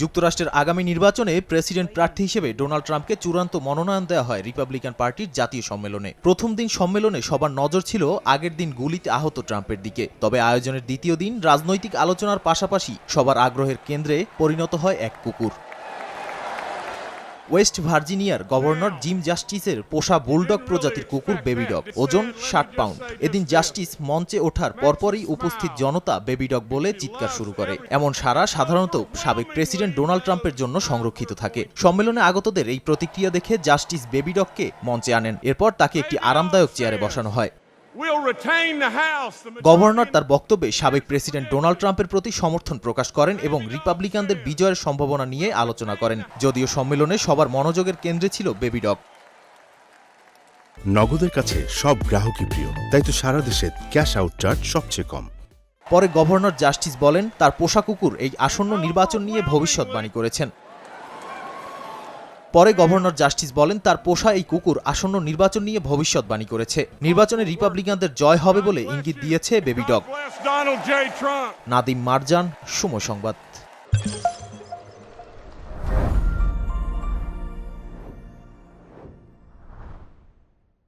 যুক্তরাষ্ট্রের আগামী নির্বাচনে প্রেসিডেন্ট প্রার্থী হিসেবে ডোনাল্ড ট্রাম্পকে চূড়ান্ত মনোনয়ন দেওয়া হয় রিপাবলিকান পার্টির জাতীয় সম্মেলনে। প্রথম দিন সম্মেলনে সবার নজর ছিল আগের দিন গুলিতে আহত ট্রাম্পের দিকে। তবে আয়োজনের দ্বিতীয় দিন রাজনৈতিক আলোচনার পাশাপাশি সবার আগ্রহের কেন্দ্রে পরিণত হয় এক কুকুর। ওয়েস্ট ভার্জিনিয়ার গভর্নর জিম জাস্টিসের পোষা বুলডগ প্রজাতির কুকুর বেবি ডগ, ওজন ষাট পাউন্ড। এদিন জাস্টিস মঞ্চে ওঠার পরপরই উপস্থিত জনতা বেবি ডগ বলে চিৎকার শুরু করে। এমন সারা সাধারণত সাবেক প্রেসিডেন্ট ডোনাল্ড ট্রাম্পের জন্য সংরক্ষিত থাকে। সম্মেলনে আগতদের এই প্রতিক্রিয়া দেখে জাস্টিস বেবি ডগকে মঞ্চে আনেন। এরপর তাকে একটি আরামদায়ক চেয়ারে বসানো হয়। গভর্নর তার বক্তব্যে সাবেক প্রেসিডেন্ট ডোনাল্ড ট্রাম্পের প্রতি সমর্থন প্রকাশ করেন এবং রিপাবলিকানদের বিজয়ের সম্ভাবনা নিয়ে আলোচনা করেন। যদিও সম্মেলনে সবার মনোযোগের কেন্দ্রে ছিল বেবি ডগ। নগদের কাছে সব গ্রাহকই প্রিয় তাই তো সারা দেশে ক্যাশ আউট চার্জ সবচেয়ে কম। পরে গভর্নর জাস্টিস বলেন তার পোষা কুকুর এই আসন্ন নির্বাচন নিয়ে ভবিষ্যৎবাণী করেছেন। পরে গভর্নর জাস্টিস বলেন তার পোষা এই কুকুর আসন্ন নির্বাচন নিয়ে ভবিষ্যৎবাণী করেছে। নির্বাচনে রিপাবলিকানদের জয় হবে বলে ইঙ্গিত দিয়েছে বেবি ডগ. নাদিম মারজান সময় সংবাদ।